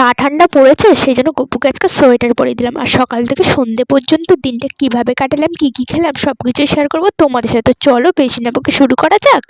যা ঠান্ডা পড়েছে, সেই জন্য গপুকে আজকে সোয়েটার পরে দিলাম। আর সকাল থেকে সন্ধে পর্যন্ত দিনটা কীভাবে কাটালাম, কি কি খেলাম সব কিছুই শেয়ার করব তোমাদের সাথে। চলো বেশি না বকে শুরু করা যাক।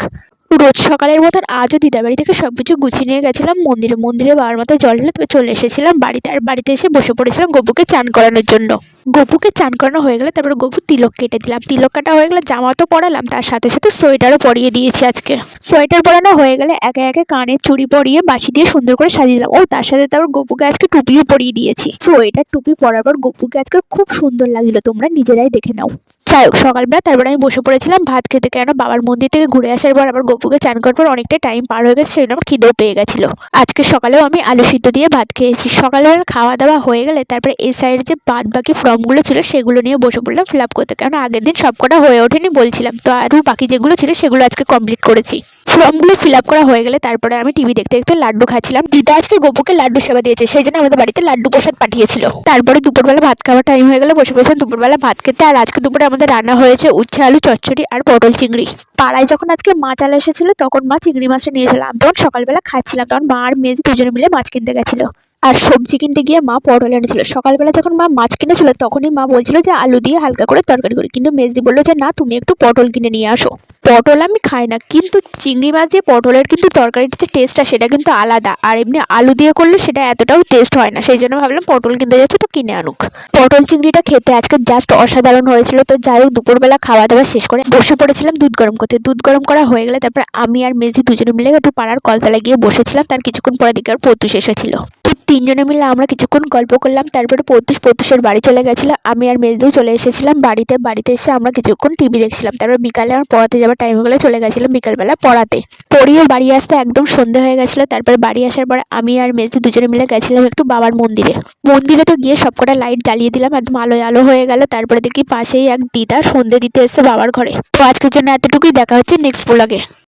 রোজ সকালের মতন আজও দিদাবাড়ি থেকে সব কিছু গুছিয়ে নিয়ে গেছিলাম। মন্দিরে মন্দিরে বাবার মতো জল ঢেলে চলে এসেছিলাম। বাড়িতে আর বাড়িতে এসে বসে পড়েছিলাম গপুকে চান করানোর জন্য। গপুকে চান করানো হয়ে গেলে তারপরে গপু তিলক কেটে দিলাম। তিলক কাটা হয়ে গেলে জামা তো পরালাম, তার সাথে সাথে সোয়েটারও পরিয়ে দিয়েছি আজকে। সোয়েটার পরানো হয়ে গেলে একে একে কানের চুড়ি পরিয়ে বাসি দিয়ে সুন্দর করে সাজিয়ে দিলাম। ও তার সাথে তারপর গপুকে আজকে টুপিও পরিয়ে দিয়েছি। সোয়েটার, টুপি পরার পর গপুকে আজকে খুব সুন্দর লাগছিল তোমরা নিজেরাই দেখে নাও। যাই হোক সকালবেলা তারপরে আমি বসে পড়েছিলাম, ভাত খেতে কেন বাবার মন্দির থেকে ঘুরে আসার পর আবার গপুকে চান করার পর অনেকটা টাইম পার হয়ে গেছে সেই জন্য আমার খিদেও পেয়ে গেছিল। আজকে সকালেও আমি আলু সিদ্ধ দিয়ে ভাত খেয়েছি। সকালবেলা খাওয়া দাওয়া হয়ে গেলে তারপরে এই সাইডের যে বাদ বাকি ফর্মগুলো ছিল, সেগুলো নিয়ে বসে পড়লাম ফিল আপ করতে। কেন আগের দিন সবকটা হয়ে ওঠেনি বলছিলাম। তো আরও বাকি যেগুলো ছিল, সেগুলো আজকে কমপ্লিট করেছি। ফর্মগুলো ফিল আপ করা হয়ে গেলে তারপরে আমি টিভি দেখতে দেখতে লাড্ডু খাচ্ছিলাম। দিদা আজকে গোপুকে লাড্ডু সেবা দিয়েছে, সেই জন্য আমাদের বাড়িতে লাড্ডু প্রসাদ পাঠিয়েছিল। তারপরে দুপুরবেলা ভাত খাওয়ার টাইম হয়ে গেলে, বসে বসে দুপুরবেলা ভাত খেতে। আর আজকে দুপুরে আমাদের রান্না হয়েছে উচ্ছে আলু, চচ্চড়ি আর পটল চিংড়ি। পাড়ায় যখন আজকে মাছ আলা এসেছিল, তখন মা চিংড়ি মাছটা নিয়েছিলাম তখন সকালবেলা খাচ্ছিলাম। তখন মা আর মেজ দুজনে মিলে মাছ কিনতে গেছিল। আর সবজি কিনতে গিয়ে মা পটল এনেছিল। সকালবেলা যখন মা মাছ কিনেছিল, তখনই মা বলছিল যে, আলু দিয়ে হালকা করে তরকারি করি। কিন্তু মেজদি বলল যে, না, তুমি একটু পটল কিনে নিয়ে আসো। পটল আমি খাই না, কিন্তু চিংড়ি মাছ দিয়ে পটলের কিন্তু তরকারির যে টেস্টটা, সেটা কিন্তু আলাদা। আর এমনি আলু দিয়ে করলে সেটা এতটাও টেস্ট হয় না। সেই জন্য ভাবলাম পটল কিনতে যাচ্ছে, তো কিনে আনুক। পটল চিংড়িটা খেতে আজকে জাস্ট অসাধারণ হয়েছিল। তো যাই হোক, দুপুরবেলা খাওয়া দাওয়া শেষ করে বসে পড়েছিলাম দুধ গরম করতে। দুধ গরম করা হয়ে গেলে তারপর আমি আর মেজি দুজনে মিলে একটু পাড়ার কলতলা গিয়ে বসেছিলাম। তার কিছুক্ষণ পরে দিকে আর পতুষ এসেছিল তো তিনজনে মিলে আমরা কিছুক্ষণ গল্প করলাম, তারপরে পতুষ পতুষের বাড়ি চলে গেছিল। আমি আর মেজদিও চলে এসেছিলাম বাড়িতে বাড়িতে এসে আমরা কিছুক্ষণ টিভি দেখছিলাম। তারপর বিকালে আমার পড়াতে যাওয়ার টাইম গেলে চলে গেছিলাম বিকালবেলা পড়াতে। পড়িয়ে বাড়ি আসতে একদম সন্ধে হয়ে গেছিল, তারপরে বাড়ি আসার পরে আমি আর মেজদি দুজনে মিলে গেছিলাম একটু বাবার মন্দিরে। মন্দিরে তো গিয়ে সবকটা লাইট জ্বালিয়ে দিলাম, একদম আলো আলো হয়ে গেল। তারপরে দেখি পাশেই এক দিদা সন্ধে দিতে এসছে বাবার ঘরে। তো আজকের জন্য এতটুকুই, দেখা হচ্ছে নেক্সট ব্লগে